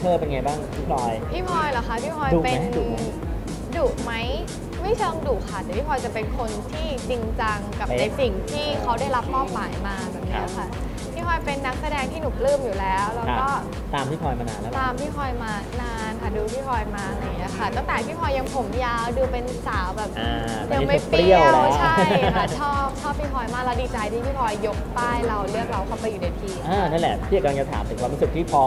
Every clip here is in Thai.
เทอร์เป็นไงบ้างพี่พลอย พี่พลอยเหรอคะพี่พลอยดุไหมเป็นดุไหมดุไหมไม่เชิงดุค่ะแต่พี่พลอยจะเป็นคนที่จริงจังกับเป๊ะในสิ่งที่เขาได้รับมอบหมายมาแบบเนี้ยค่ะพี่พลอยเป็นนักแสดงที่หนูปลื้มอยู่แล้ว แล้วครับก็ตามพี่พลอยมานานแล้วตามพี่พลอยมานานค่ะดูพี่พลอยมาอะไรอย่างเงี้ยค่ะตั้งแต่พี่พลอยยังผมยาวดูเป็นสาวแบบ อ่าตอนยังนี้ไม่เธอเปรี้ยวแล้วใช่ค่ะชอบชอบพี่พลอยมากแล้วดีใจที่พี่พลอยยกป้ายเราเลือกเราเข้าไปอยู่ในทีม อ่านั่นแหละพี่กำลังจะถามถึงความรู้สึกที่พอ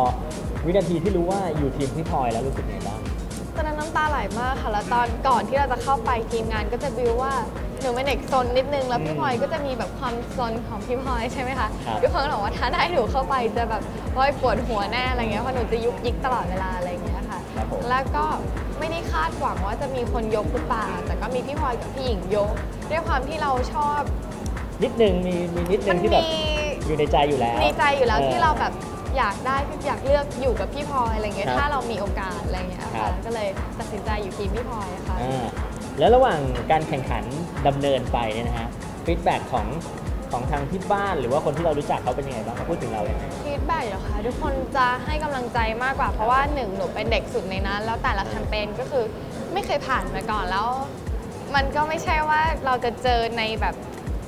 วินาทีที่รู้ว่าอยู่ทีมพี่พลอยแล้วรู้สึกไงบ้างตอนนั้นน้ำตาไหลมากค่ะ แล้วตอนก่อนที่เราจะเข้าไปทีมงานก็จะบิวว่าหนูเป็นเด็กซนนิดนึง แล้วพี่พลอยก็จะมีแบบความซนของพี่พลอยใช่ไหมคะครับพี่พลอยก็บอกว่าถ้าได้หนูเข้าไปจะแบบโอยปวดหัวแน่อะไรเงี้ยเพราะหนูจะยุกยิกตลอดเวลาอะไรเงี้ยค่ะครับผมแล้วก็ไม่ได้คาดหวังว่าจะมีคนยกหรือเปล่าแต่ก็มีพี่พลอยกับพี่หญิงยก ด้วยความที่เราชอบ นิดนึงมีมีนิดนึมังนที่แบบมีอยู่ในใจอยู่แล้วในใจอยู่แล้วออที่เราแบบ อยากได้อยากเลือกอยู่กับพี่พลอยอะไรเงี้ยครับถ้าเรามีโอกาสอะไรเงี้ยครัค่ะบ ก็เลยตัดสินใจอยู่ทีมพี่พลอยค่ะ อ่าแล้วระหว่างการแข่งขันดำเนินไปเนี่ยนะฮะฟีดแบ็กของของทางที่บ้านหรือว่าคนที่เรารู้จักเขาเป็นยังไงบ้างเขาพูดถึงเราอย่างไร ฟีดแบ็กเหรอคะทุกคนจะให้กำลังใจมากกว่า เพราะว่าหนึ่งหนูเป็นเด็กสุดในนั้น แล้วแต่ละแคมเปญก็คือไม่เคยผ่านมาก่อนแล้ว มันก็ไม่ใช่ว่าเราจะเจอในแบบ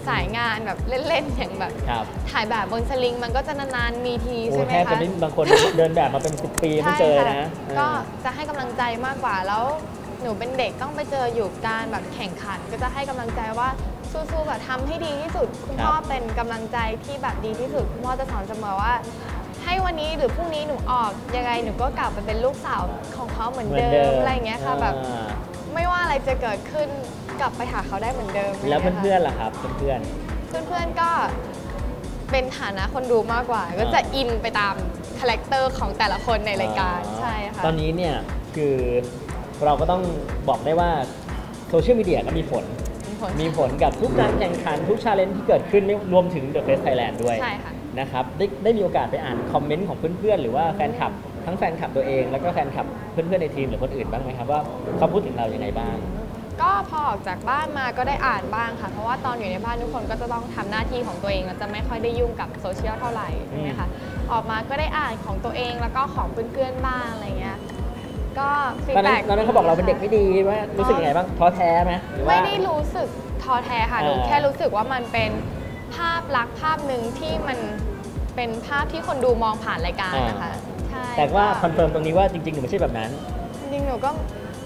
สายงานแบบเล่นๆอย่างแบบ ครับถ่ายแบบบนสลิงมันก็จะนานๆมีทีโอ้ใช่ไหมแทบจะคะไม่บางคน เดินแบบมาเป็น 10 ปีไม่เจอใช่นะค่ะเออ ก็จะให้กำลังใจมากกว่าแล้ว หนูเป็นเด็กต้องไปเจออยู่การแบบแข่งขัน ก็จะให้กำลังใจว่าสู้ๆแบบทำให้ดีที่สุด คุณพ่อเป็นกำลังใจที่แบบดีที่สุดคุณพ่อจะสอนเสมอว่า ให้วันนี้หรือพรุ่งนี้หนูออกยังไงหนูก็กลับไปเป็นลูกสาวของเขาเหมือนเดิมอะไรอย่างเงี้ยค่ะแบบ อ่า ไม่ว่าอะไรจะเกิดขึ้นกลับไปหาเขาได้เหมือนเดิมแล้วะไรย่างเพื่งี้อนยๆล่ะครับเพื่อนค่ะเพื่อนๆก็เป็นฐานะคนดูมากกว่า ก็จะอินไปตามคาแรคเตอร์ของแต่ละคนในๆรายการอ๋อใช่ค่ะตอนนี้เนี่ยคือเราก็ต้องบอกได้ว่าโซเชียลมีเดียก็มีผล มีผลมีผลกับทุกการแข่งขันทุกชาเลนจ์ที่เกิดขึ้นไม่รวมถึง The Best Thailand ด้วยใช่ค่ะนะครับได้ได้มีโอกาสไปอ่านคอมเมนต์ของเพื่อนๆ หรือว่าแฟนคลับ ทั้งแฟนคลับตัวเองแล้วก็แฟนคลับเพื่อนๆในทีมหรือคนอื่นบ้างไหมครับว่าเขาพูดถึงเราอย่างไรบ้าง ก็พอออกจากบ้านมาก็ได้อ่านบ้างค่ะ เพราะว่าตอนอยู่ในบ้านทุกคนก็จะต้องทำหน้าที่ของตัวเองแล้วจะไม่ค่อยได้ยุ่งกับโซเชียลเท่าไหร่ใช่ไหมคะออกมาก็ได้อ่านของตัวเองแล้วก็ของเพื่อนๆบ้างอะไรเงี้ยก็ฟีดตอนนั้แบ็นตอนนั้นเขาบอกเราเป็นเด็กไม่ดีว่ารู้สึกยังไงบ้างท้อแท้ไหมหรือว่า ไม่ได้รู้สึกท้อแท้ค่ะหนูเออ แค่รู้สึกว่ามันเป็นภาพลักษณ์ภาพหนึ่งที่มันเป็นภาพที่คนดูมองผ่านรายการนะคะใช่ แต่ว่าคก็อนเฟิร์มตรงนี้ว่าจริงๆหนูไม่ใช่แบบนั้น จริงๆหนูก็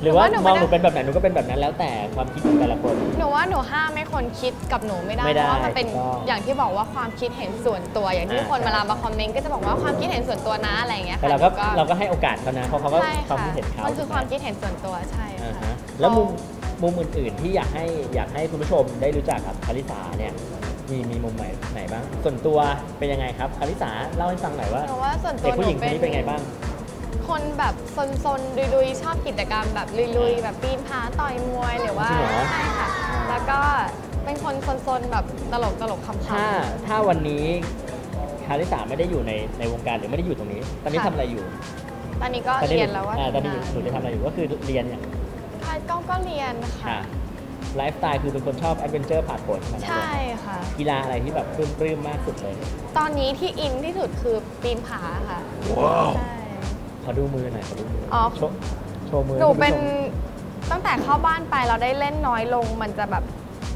หรือว่านูมองไได้หนูเป็นแบบไหนหนูก็เป็นแบบนั้นแล้วแต่ความคิดของแต่ละคน หนูว่าหนูห้ามไม่คนคิดกับหนูไม่ได้ไม่เพได้ราะว่ามันเป็นถูกต้องอย่างที่บอกว่าความคิดเห็นส่วนตัว อย่างที่อ่า คนใช่เวลามาคอมเมนต์ก็จะบอกว่าความคิดเห็นส่วนตัวนะอะไรอย่างเงี้ยแต่ค่ะเราก็หนูเราก็ให้โอกาสเขานะเพราะเขาก็ใช่ความค่ะคิดเห็นเขามันคือถูกไหความคิดเห็นส่วนตัวใช่อ่าค่ะฮะแล้วมุมมุมอื่นๆที่อยากให้อยากให้คุณผู้ชมได้รู้จักกับคาริสาเนี่ย มีมีมุมไหนไหนบ้าง ส่วนตัวเป็นยังไงครับคาริสาเล่าให้ฟังหน่อยว่าหนูว่าส่วนตัเด็วกหผู้นูหญิงคนนี้เป็นไงบ้าง คนแบบซนๆดุยๆ ชอบกิจกรรมแบบลุยๆ แบบปีนผาต่อยมวยหรือว่าจริงเหรอ ใช่ค่ะ แล้วก็เป็นคนซนๆ แบบตลกตลกๆคำถ้าถ้าวันนี้คาริสาไม่ได้อยู่ในในวงการหรือไม่ได้อยู่ตรงนี้ ตอนนี้ทำอะไรอยู่ๆตอนนี้ก็ตอนนี้เรียนแล้วว่าอ่าตอนนี้ทำงานหนูจะทำอะไรอยู่ก็คือเรียนเนี่ยใช่ก็ก็เรียนค่ะ ค่ะ ไลฟ์สไตล์คือเป็นคนชอบแอดเวนเจอร์ผ่านผลขนาดนั้นใช่เลยค่ะ กีฬาอะไรที่แบบปลื้มปลื้มมากสุดเลย ตอนนี้ที่อินที่สุดคือปีนผาค่ะ ว้าว ใช่ ขอดูมือหน่อยขอดูมืออ๋อ โชว์โชว์มือหนูให้เป็นผู้ชมตั้งแต่เข้าบ้านไปเราได้เล่นน้อยลงมันจะแบบ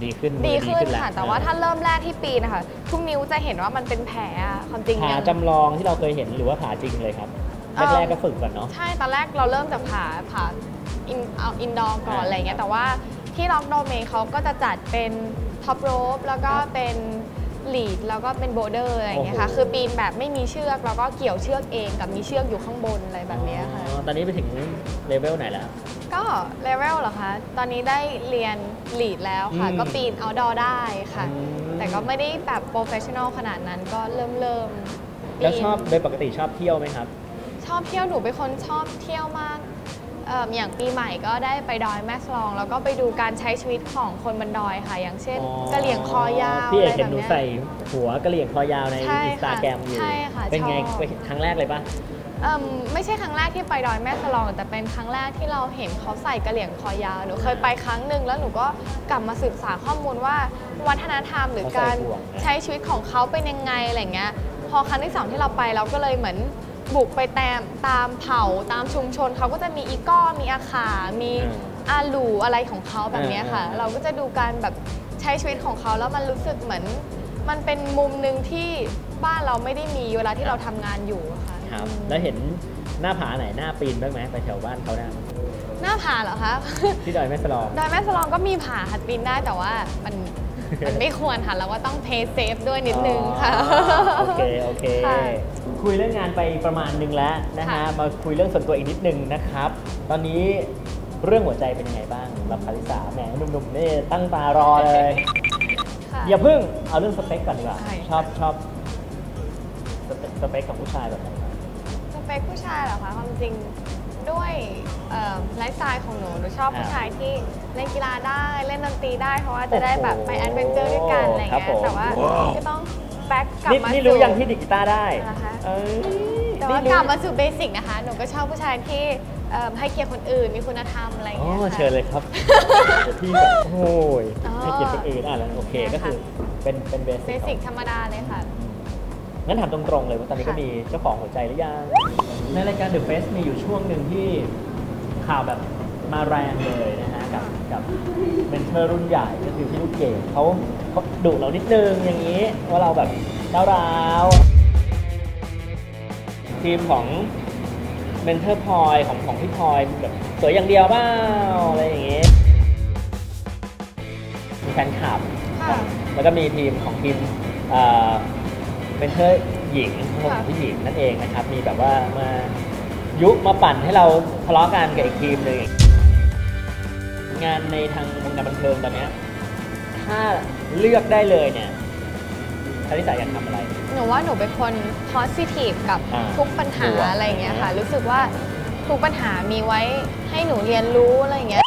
ดีขึ้นมือดีขึ้นแล้วค่ะ แต่ว่าถ้าเริ่มแรกที่ปีนนะคะทุกนิ้วจะเห็นว่ามันเป็นแผลอะความจริงผายังจำลองที่เราเคยเห็นหรือว่าผาจริงเลยครับเอิ่มแรกๆก็ฝึกก่อนเนาะ ใช่ ตอนแรกเราเริ่มจากผาผาอินเอาอินดอร์ก่อนอ่าอะไรเงี้ย แต่ว่า ที่ล็อกโดเมนเขาก็จะจัดเป็นท็อปโรปแล้วก็เป็นลีดแล้วก็เป็นโบเดอร์อะไรเงี้ยค่ะ คือปีนแบบไม่มีเชือกแล้วก็เกี่ยวเชือกเองกับมีเชือกอยู่ข้างบนอะไรแบบเนี้ยค่ะอ๋อตอนนี้ไปถึงเลเวลไหนแล้ว ก็เลเวลเหรอคะ ตอนนี้ได้เรียนลีดแล้วค่ะอืมก็ปีนเอาดอได้ค่ะอืมแต่ก็ไม่ได้แบบโปรเฟชชั่นอลขนาดนั้นก็เริ่มเริ่มปีนแล้วชอบโดยปกติชอบเที่ยวไหมครับ ชอบเที่ยวหนูเป็นคนชอบเที่ยวมากเอิ่มอย่างปีใหม่ก็ได้ไปดอยแม่สลอง แล้วก็ไปดูการใช้ชีวิตของคนบนดอยค่ะ อย่างเช่นอ๋อกะเหลี่ยงคอยาวพี่เอกอะไรเห็แบนบหนูเนี้ยใส่หัวกระเหลี่ยงคอยาวในใช่อินสตาค่ะแกรมอยู่ใช่ค่ะเป็นไงชอบไปครั้งแรกเลยปะเอิ่มไม่ใช่ครั้งแรกที่ไปดอยแม่สลอง แต่เป็นครั้งแรกที่เราเห็นเขาใส่กะเหลี่ยงคอยาวหนูเคยไปครั้งหนึ่งแล้วหนูก็กลับมาศึกษาข้อมูลว่า วัฒนธรรมหรือการใช้ชีวิตของเขาเป็นยังไงอะไรเงี้ยพอครั้งที่สองที่เราไปเราก็เลยเหมือน บุกไปแตมตามเผ่าตามชุมชนเขาก็จะมีอีก้อมีอาขามีอืมอาหลูอะไรของเขาแบบเนี้ยค่ะ อืม เราก็จะดูการแบบใช้ชีวิตของเขาแล้วมันรู้สึกเหมือน มันเป็นมุมหนึ่งที่บ้านเราไม่ได้มีเวลาที่เราทำงานอยู่อะค่ะครับอืมแล้วเห็นหน้าผาไหนหน้าปีนบ้างไหมไปแถวบ้านเขาหน้าหน้าผาเหรอคะ ที่ดอยแม่สลอง ดอยแม่สลองก็มีผาหัดปีนได้แต่ว่ามันมันไม่ควรค่ะ เราว่าต้องเพย์เซฟด้วยนิดนึงค่ะ อ๋อโอเค โอเค ค่ะ คุยเรื่องงานไปประมาณนึงแล้วนะฮะค่ะมาคุยเรื่องส่วนตัวอีกนิดนึงนะครับ ตอนนี้เรื่องหัวใจเป็นยังไงบ้างสำหรับคาริสาแหมหนุ่มๆนี่ตั้งตารอเลยค่ะอย่าเพิ่งเอาเรื่องสเปคก่อนดีกว่าใช่ชอบชอบสเปคสเปคของผู้ชายแบบไหนครับสเปคผู้ชายเหรอคะความจริงด้วยเอ่อไลฟ์สไตล์ของหนู หนูชอบผู้ชายที่เล่นกีฬาได้ เล่นดนตรีได้ เพราะว่าจะได้แบบไปแอดเวนเจอร์ด้วยกันอะไรครับเงี้ผยมแต่ว่าก็ต้อง แบ็กกลับนี่มานี่สู่รู้ยังที่ดีดกีตาร์ได้นะคะ เอ้ยแต่ว่านี่รู้กลับมาสู่เบสิกนะคะ หนูก็ชอบผู้ชายที่เอิ่มให้เกียรติคนอื่น มีคุณธรรมอะไรอ๋อเงี้ยค่ะ เชิญเลยครับเดี๋ยวพี่แบบโอ้ยอ๋อให้เกียรติคนอื่นอะแล้วโอเคได้ก็ค่ะคือเป็นเป็นเบเบสิกสิกธรรมดาเลยค่ะ งั้นถามตรงๆเลยว่าตอนนี้ก็ค่ะ มีเจ้าของหัวใจหรือยังในรายการ The Face มีอยู่ช่วงหนึ่งที่ข่าวแบบ มาแรงเลยนะฮะกับกับเมนเทอร์รุ่นใหญ่ก็คือพี่ลูกเกดเขาเขาดุเรานิดนึงอย่างนี้ว่าเราแบบก้าวร้าวทีมของเมนเทอร์พลอยของของพี่พลอยแบบสวยอย่างเดียวเปล่าอะไรอย่างงี้มีแฟนคลับค่ะ แล้วก็มีทีมของทีมเอ่อเป็นเทอร์หญิงทั้งหมดค่ะผู้หญิงนั่นเองนะครับ มีแบบว่ามายุมาปั่นให้เราทะเลาะกันกับอีกทีมหนึ่ง งานในทางวงการบันเทิงตอนเนี้ยถ้าเลือกได้เลยเนี่ยคาริสาอยากทำอะไร หนูว่าหนูเป็นคน positive กับอ่าทุกปัญหาบวกอะไรอย่างเงี้ยค่ะ รู้สึกว่าทุกปัญหามีไว้ให้หนูเรียนรู้อะไรอย่างเงี้ย